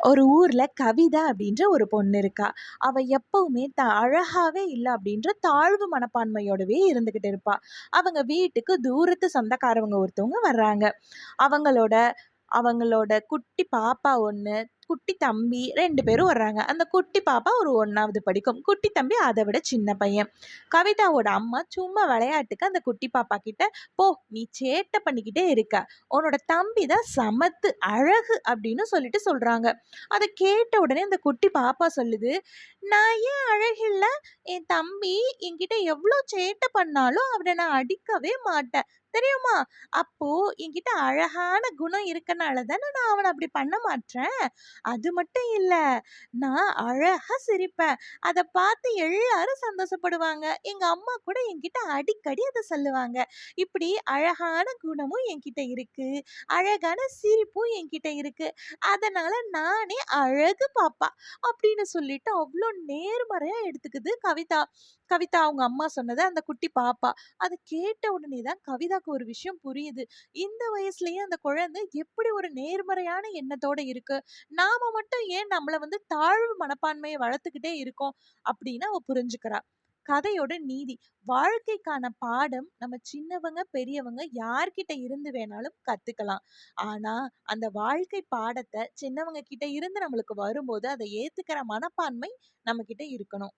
ஒரு ஊரில் கவிதா அப்படின்ற ஒரு பொண்ணு இருக்கா. அவள் எப்பவுமே த அழகாகவே இல்லை அப்படின்ற தாழ்வு மனப்பான்மையோடவே இருந்துக்கிட்டு இருப்பா. அவங்க வீட்டுக்கு தூரத்து சொந்தக்காரவங்க ஒருத்தவங்க வர்றாங்க. அவங்களோட அவங்களோட குட்டி பாப்பா ஒன்று குட்டி தம்பி ரெண்டு பேரும் வர்றாங்க. அந்த குட்டி பாப்பா ஒரு ஒன்றாவது படிக்கும். குட்டி தம்பி அதை விட சின்ன பையன். கவிதாவோட அம்மா சும்மா விளையாட்டுக்கு அந்த குட்டி பாப்பா கிட்ட, "போ நீ சேட்டை பண்ணிக்கிட்டே இருக்க. உன்னோட தம்பி தான் சமத்து அழகு" அப்படின்னு சொல்லிட்டு சொல்றாங்க. அதை கேட்ட உடனே அந்த குட்டி பாப்பா சொல்லுது, "நான் ஏன் அழகில்ல? என் தம்பி என்கிட்ட எவ்வளோ சேட்டை பண்ணாலும் அவனை நான் அடிக்கவே மாட்டேன். தெரியுமா? அப்போ என்கிட்ட அழகான குணம் இருக்கனால தானே நான் அவனை அப்படி பண்ண மாட்றேன். அது மட்டும் இல்லை நான் அழகாக சிரிப்பேன். அதை பார்த்து எல்லாரும் சந்தோஷப்படுவாங்க. எங்கள் அம்மா கூட என்கிட்ட அடிக்கடி அதை சொல்லுவாங்க. இப்படி அழகான குணமும் என்கிட்ட இருக்குது அழகான சிரிப்பும் என்கிட்ட இருக்குது அதனால் நானே அழகு பாப்பா" அப்படின்னு சொல்லிட்டு அவ்வளோ நேர்மறையாக எடுத்துக்குது கவிதா. கவிதா அவங்க அம்மா சொன்னதை அந்த குட்டி பாப்பா. அதை கேட்ட உடனே தான் கவிதாக்கு ஒரு விஷயம் புரியுது. இந்த வயசுலயே அந்த குழந்தை எப்படி ஒரு நேர்மறையான எண்ணத்தோட இருக்கு. நாம மட்டும் ஏன் நம்மள வந்து தாழ்வு மனப்பான்மையை வளர்த்துக்கிட்டே இருக்கோம் அப்படின்னு அவ புரிஞ்சுக்கிறா. கதையோட நீதி. வாழ்க்கைக்கான பாடம் நம்ம சின்னவங்க, பெரியவங்க யார்கிட்ட இருந்து வேணாலும் கத்துக்கலாம். ஆனா, அந்த வாழ்க்கை பாடத்தை சின்னவங்க கிட்ட இருந்து நம்மளுக்கு வரும்போது, அதை ஏத்துக்கிற மனப்பான்மை நம்ம கிட்ட இருக்கணும்.